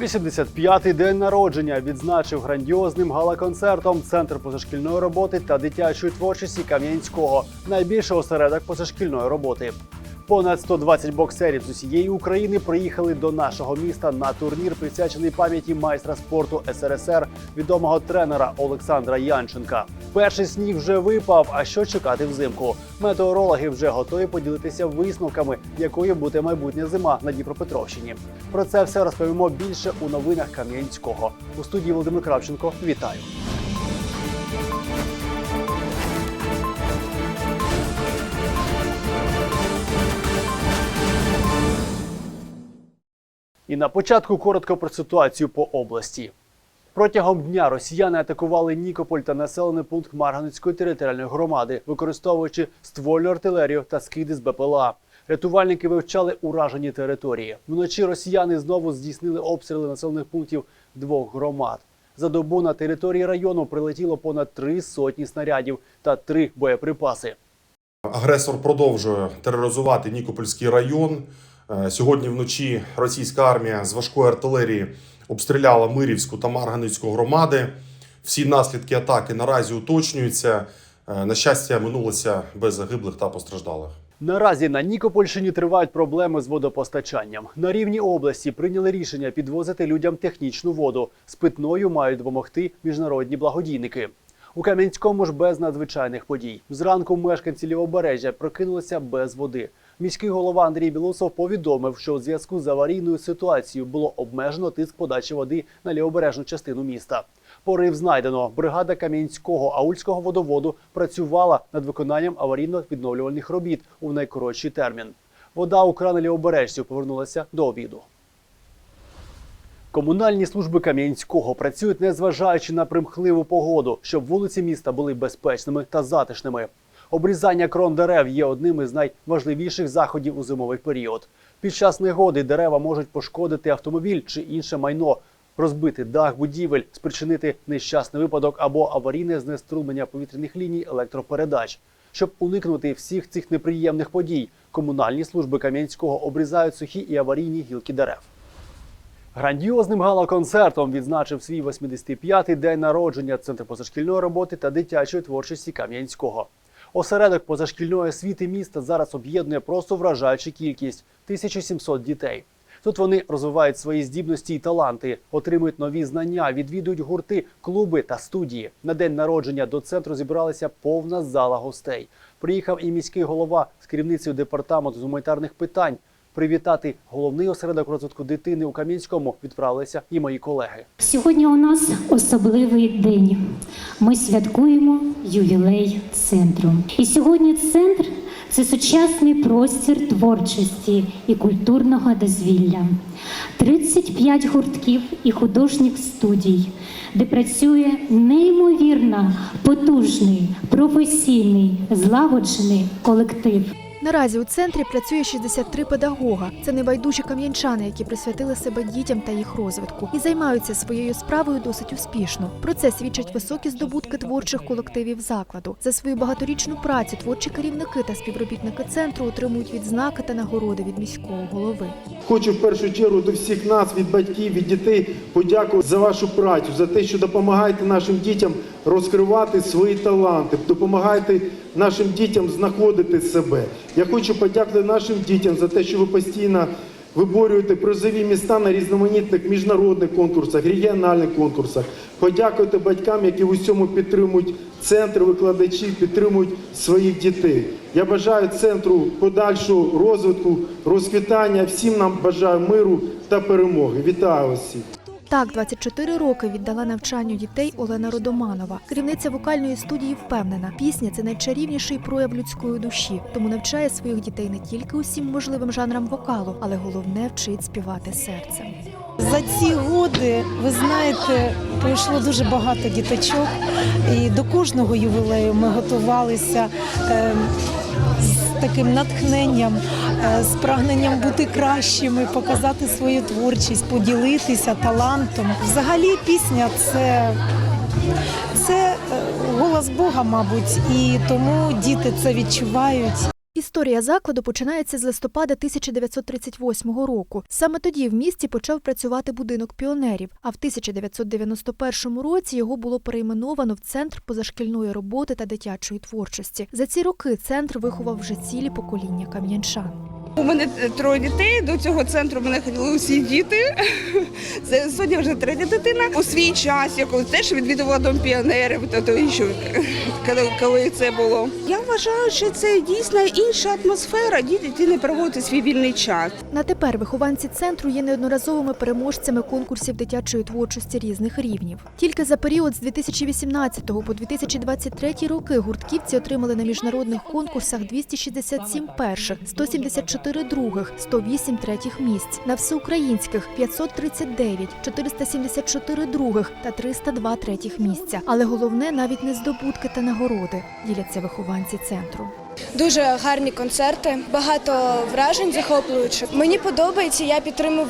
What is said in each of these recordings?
85-й день народження відзначив грандіозним гала-концертом Центр позашкільної роботи та дитячої творчості Кам'янського, найбільший осередок позашкільної роботи. Понад 120 боксерів з усієї України приїхали до нашого міста на турнір, присвячений пам'яті майстра спорту СРСР, відомого тренера Олександра Янченка. Перший сніг вже випав. А що чекати взимку? Метеорологи вже готові поділитися висновками, якою буде майбутня зима на Дніпропетровщині. Про це все розповімо більше у новинах Кам'янського. У студії Володимир Кравченко. Вітаю. І на початку коротко про ситуацію по області. Протягом дня росіяни атакували Нікополь та населений пункт Марганецької територіальної громади, використовуючи ствольну артилерію та скиди з БПЛА. Рятувальники вивчали уражені території. Вночі росіяни знову здійснили обстріли населених пунктів двох громад. За добу на території району прилетіло понад три сотні снарядів та три боєприпаси. Агресор продовжує тероризувати Нікопольський район. Е, Сьогодні вночі російська армія з важкої артилерії обстріляла Мирівську та Марганецьку громади. Всі наслідки атаки наразі уточнюються. Е, На щастя, минулося без загиблих та постраждалих. Наразі на Нікопольщині тривають проблеми з водопостачанням. На рівні області прийняли рішення підвозити людям технічну воду. З питною мають допомогти міжнародні благодійники. У Кам'янському ж без надзвичайних подій. Зранку мешканці лівобережжя прокинулися без води. Міський голова Андрій Білосов повідомив, що у зв'язку з аварійною ситуацією було обмежено тиск подачі води на лівобережну частину міста. Порив знайдено. Бригада Кам'янського аульського водоводу працювала над виконанням аварійно-відновлювальних робіт у найкоротший термін. Вода у крани лівобережців повернулася до обіду. Комунальні служби Кам'янського працюють незважаючи на примхливу погоду, щоб вулиці міста були безпечними та затишними. Обрізання крон дерев є одним із найважливіших заходів у зимовий період. Під час негоди дерева можуть пошкодити автомобіль чи інше майно, розбити дах будівель, спричинити нещасний випадок або аварійне знеструмлення повітряних ліній електропередач. Щоб уникнути всіх цих неприємних подій, комунальні служби Кам'янського обрізають сухі і аварійні гілки дерев. Грандіозним гала-концертом відзначив свій 85-й день народження Центр позашкільної роботи та дитячої творчості Кам'янського. Осередок позашкільної освіти міста зараз об'єднує просто вражаючу кількість 1700 дітей. Тут вони розвивають свої здібності і таланти, отримують нові знання, відвідують гурти, клуби та студії. На день народження до центру зібралася повна зала гостей. Приїхав і міський голова з керівницею департаменту з гуманітарних питань. Привітати головний осередок розвитку дитини у Кам'янському відправилися і мої колеги. Сьогодні у нас особливий день. Ми святкуємо ювілей центру. І сьогодні центр це сучасний простір творчості і культурного дозвілля. 35 гуртків і художніх студій, де працює неймовірно потужний, професійний, злагоджений колектив. Наразі у центрі працює 63 педагога. Це небайдужі кам'янчани, які присвятили себе дітям та їх розвитку і займаються своєю справою досить успішно. Про це свідчать високі здобутки творчих колективів закладу. За свою багаторічну працю творчі керівники та співробітники центру отримують відзнаки та нагороди від міського голови. Хочу в першу чергу до всіх нас, від батьків, від дітей, подякувати за вашу працю, за те, що допомагаєте нашим дітям розкривати свої таланти, допомагаєте нашим дітям знаходити себе. Я хочу подякувати нашим дітям за те, що ви постійно виборюєте призові міста на різноманітних міжнародних конкурсах, регіональних конкурсах. Подякуйте батькам, які в усьому підтримують центр, викладачі, підтримують своїх дітей. Я бажаю центру подальшого розвитку, розквітання. Всім нам бажаю миру та перемоги. Вітаю всіх! Так, 24 роки віддала навчанню дітей Олена Родоманова. Керівниця вокальної студії впевнена, пісня це найчарівніший прояв людської душі, тому навчає своїх дітей не тільки усім можливим жанрам вокалу, але головне вчить співати серцем. За ці годи, ви знаєте, пройшло дуже багато діточок, і до кожного ювілею ми готувалися е, таким натхненням, е, з прагненням бути кращими, показати свою творчість, поділитися талантом. Взагалі, пісня це. Це е, голос Бога, мабуть, і тому діти це відчувають. Історія закладу починається з листопада 1938 року. Саме тоді в місті почав працювати будинок піонерів. А в 1991 році його було перейменовано в центр позашкільної роботи та дитячої творчості. За ці роки центр виховав вже цілі покоління кам'янчан. У мене троє дітей. До цього центру мене ходили усі діти. Це сьогодні вже третя дитина. У свій час я коли теж відвідувала дом піонерів, то, то що, коли, коли це було. Я вважаю, що це дійсно інша атмосфера. Діти діти проводять свій вільний час. На тепер вихованці центру є неодноразовими переможцями конкурсів дитячої творчості різних рівнів. Тільки за період з 2018 по 2023 роки гуртківці отримали на міжнародних конкурсах 267 перших, 174 других, 108 третіх місць, на всеукраїнських 539, 474 других та 302 третіх місця. Але головне навіть не здобутки та нагороди діляться вихованці центру. Дуже гарні концерти, багато вражень захоплюючих. Мені подобається, я підтримую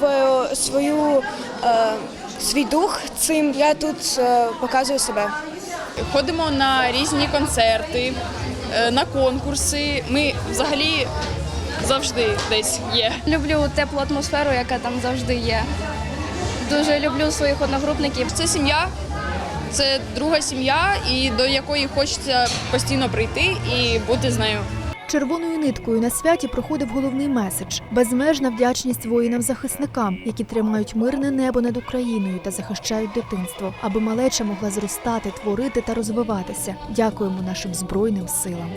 свою е, свій дух цим. Я тут е, показую себе. Ходимо на різні концерти, е, на конкурси. Ми взагалі завжди десь є. Люблю теплу атмосферу, яка там завжди є. Дуже люблю своїх одногрупників. Це сім'я, це друга сім'я, і до якої хочеться постійно прийти і бути з нею. Червоною ниткою на святі проходив головний меседж безмежна вдячність воїнам-захисникам, які тримають мирне небо над Україною та захищають дитинство, аби малеча могла зростати, творити та розвиватися. Дякуємо нашим збройним силам.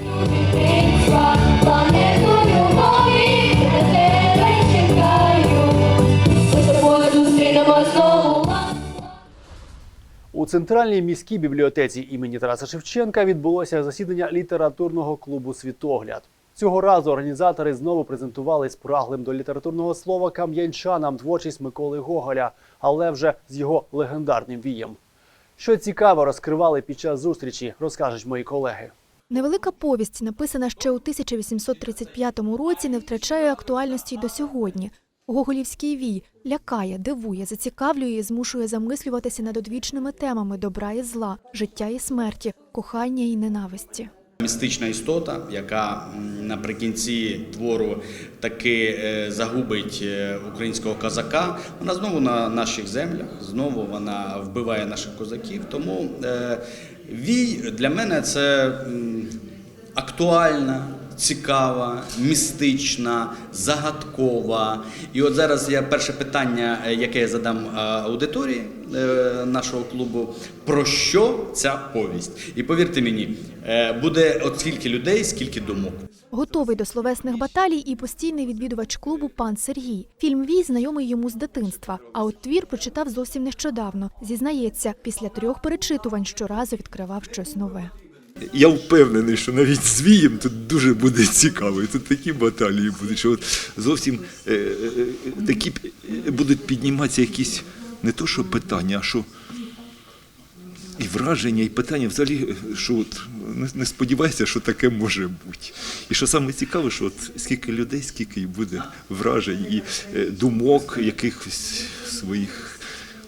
Центральній міській бібліотеці імені Тараса Шевченка відбулося засідання літературного клубу Світогляд. Цього разу організатори знову презентували спраглим до літературного слова кам'янчанам творчість Миколи Гоголя, але вже з його легендарним вієм. Що цікаво розкривали під час зустрічі, розкажуть мої колеги. Невелика повість, написана ще у 1835 році, не втрачає актуальності й до сьогодні. Гоголівський вій лякає, дивує, зацікавлює і змушує замислюватися над одвічними темами добра і зла, життя і смерті, кохання і ненависті. Містична істота, яка наприкінці твору таки е, загубить е, українського козака, вона знову на наших землях, знову вона вбиває наших козаків. Тому е, вій для мене це актуальна. Цікава, містична, загадкова. І от зараз я перше питання, е, яке я задам е, аудиторії е, нашого клубу, про що ця повість? І повірте мені, буде от скільки людей, скільки думок. Готовий до словесних баталій і постійний відвідувач клубу пан Сергій. Фільм Вій знайомий йому з дитинства. А от твір прочитав зовсім нещодавно. Зізнається, після трьох перечитувань щоразу відкривав щось нове. Я впевнений, що навіть з Вієм тут дуже буде цікаво. І тут такі баталії будуть, що от зовсім е, е, е, такі е, будуть підніматися якісь не то, що питання, а що і враження, і питання взагалі, е, що от не, не сподівайся, що таке може бути. І що саме цікаве, що от скільки людей, скільки і буде вражень і е, думок, якихось своїх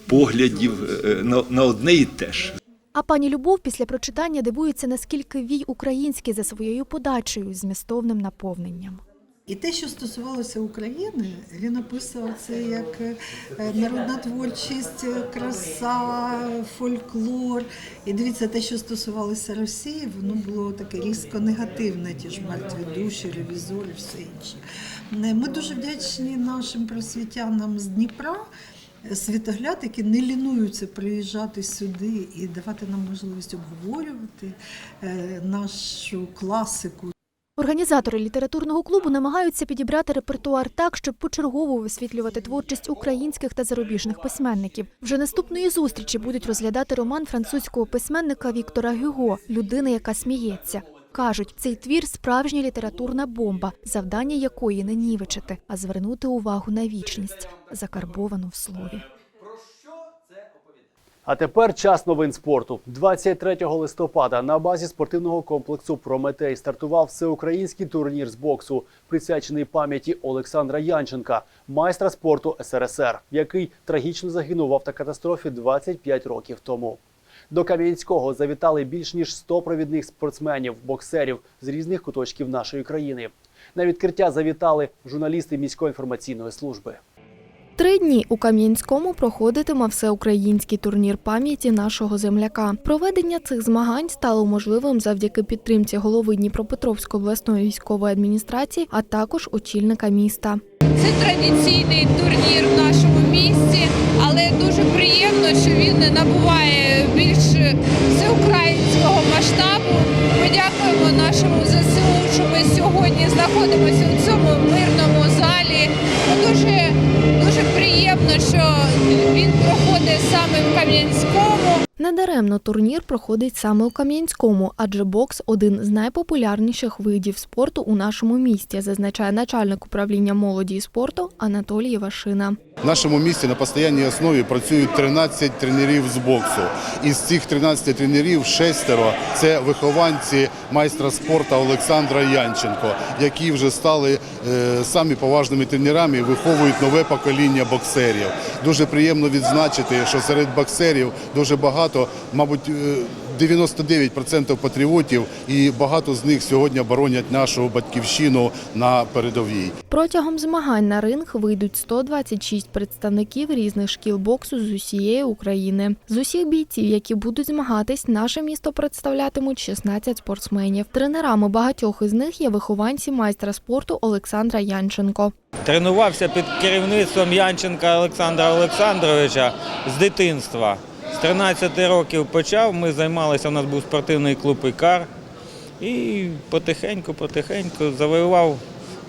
поглядів е, на, на одне і те ж. А пані Любов після прочитання дивується, наскільки вій український за своєю подачею, змістовним наповненням. І те, що стосувалося України, він описував це як е, народна творчість, е, краса, фольклор. І дивіться, те, що стосувалося Росії, воно було таке різко негативне, ті ж мертві душі, ревізори, все інше. Е, Ми дуже вдячні нашим просвітянам з Дніпра. Світогляд, які не лінуються приїжджати сюди і давати нам можливість обговорювати е, нашу класику, Організатори літературного клубу намагаються підібрати репертуар так, щоб почергово висвітлювати творчість українських та зарубіжних письменників. Вже наступної зустрічі будуть розглядати роман французького письменника Віктора Гюго Людина, яка сміється. Кажуть, цей твір справжня літературна бомба, завдання якої не нівечити, а звернути увагу на вічність, закарбовану в слові. А тепер час новин спорту. 23 листопада на базі спортивного комплексу Прометей стартував всеукраїнський турнір з боксу, присвячений пам'яті Олександра Янченка, майстра спорту СРСР, який трагічно загинув в автокатастрофі 25 років тому. До Кам'янського завітали більш ніж 100 провідних спортсменів, боксерів з різних куточків нашої країни. На відкриття завітали журналісти міської інформаційної служби. Три дні у Кам'янському проходитиме всеукраїнський турнір пам'яті нашого земляка. Проведення цих змагань стало можливим завдяки підтримці голови Дніпропетровської обласної військової адміністрації, а також очільника міста. Це традиційний турнір в нашому місті, але дуже приємно, що він набуває більш всеукраїнського масштабу. Ми дякуємо нашому ЗСУ, що ми сьогодні знаходимося у цьому мирному залі. Дуже, дуже приємно, що він проходить саме в Кам'янському. Недаремно турнір проходить саме у Кам'янському, адже бокс один з найпопулярніших видів спорту у нашому місті, зазначає начальник управління молоді і спорту Анатолій Вашина. В нашому місті на постійній основі працюють 13 тренерів з боксу. Із цих 13 тренерів шестеро це вихованці майстра спорту Олександра Янченко, які вже стали е, самі поважними тренерами і виховують нове покоління боксерів. Дуже приємно відзначити, що серед боксерів дуже багато, мабуть, е, 99% патріотів, і багато з них сьогодні боронять нашу батьківщину на передовій. Протягом змагань на ринг вийдуть 126 представників різних шкіл боксу з усієї України. З усіх бійців, які будуть змагатись, наше місто представлятимуть 16 спортсменів. Тренерами багатьох із них є вихованці майстра спорту Олександра Янченко. Тренувався під керівництвом Янченка Олександра Олександровича з дитинства. З 13 років почав, ми займалися, у нас був спортивний клуб «Ікар». І потихеньку-потихеньку завоював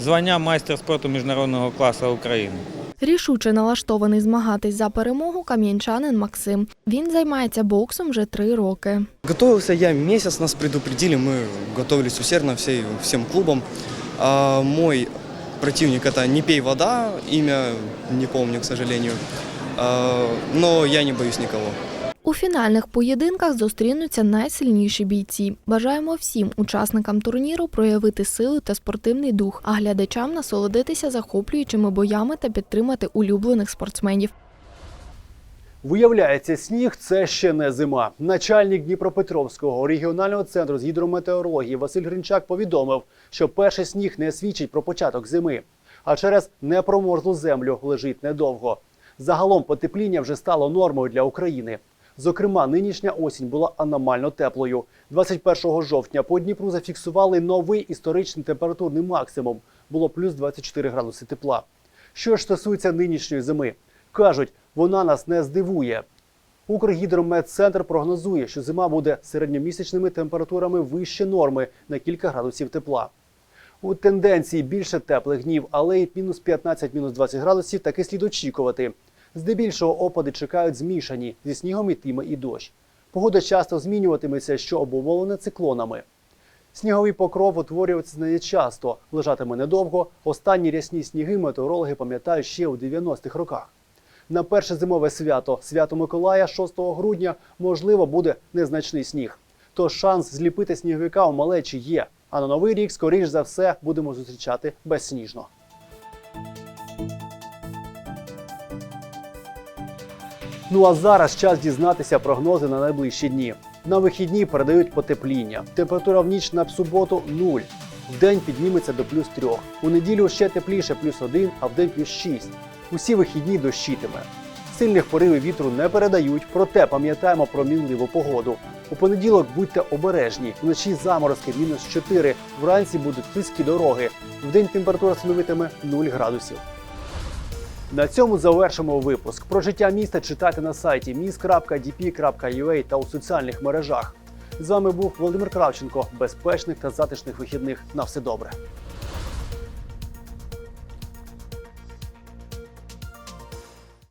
звання майстер спорту міжнародного класу України. Рішуче налаштований змагатись за перемогу кам'янчанин Максим. Він займається боксом вже три роки. Готовился я месяц, нас предупредили, мы готовились усердно всей, всем клубом. А мой противник это «Не пей вода», имя не помню, к сожалению. Но я не боюсь никого. У фінальних поєдинках зустрінуться найсильніші бійці. Бажаємо всім учасникам турніру проявити силу та спортивний дух, а глядачам насолодитися захоплюючими боями та підтримати улюблених спортсменів. Виявляється, сніг це ще не зима. Начальник Дніпропетровського регіонального центру з гідрометеорології Василь Гринчак повідомив, що перший сніг не свідчить про початок зими, а через непроморзлу землю лежить недовго. Загалом потепління вже стало нормою для України. Зокрема, нинішня осінь була аномально теплою. 21 жовтня по Дніпру зафіксували новий історичний температурний максимум. Було плюс 24 градуси тепла. Що ж стосується нинішньої зими, кажуть, вона нас не здивує. Укргідрометцентр прогнозує, що зима буде середньомісячними температурами вище норми на кілька градусів тепла. У тенденції більше теплих днів, але й мінус 15, мінус 20 градусів таки слід очікувати. Здебільшого опади чекають змішані зі снігом ітиме і дощ. Погода часто змінюватиметься, що обумовлена циклонами. Сніговий покров утворюватися не часто, лежатиме недовго. Останні рясні сніги метеорологи пам'ятають ще у 90-х роках. На перше зимове свято, свято Миколая, 6 грудня, можливо, буде незначний сніг. Тож шанс зліпити сніговика у малечі є. А на новий рік, скоріш за все, будемо зустрічати безсніжно. Ну а зараз час дізнатися прогнози на найближчі дні. На вихідні передають потепління. Температура в ніч на суботу 0. В день підніметься до плюс 3. У неділю ще тепліше плюс 1, а в день плюс 6. Усі вихідні дощитиме. Сильних поривів вітру не передають, проте пам'ятаємо про мінливу погоду. У понеділок будьте обережні. Вночі заморозки мінус 4, вранці будуть слизькі дороги. Вдень температура становитиме 0 градусів. На цьому завершимо випуск. Про життя міста читайте на сайті mis.dp.ua та у соціальних мережах. З вами був Володимир Кравченко. Безпечних та затишних вихідних. На все добре.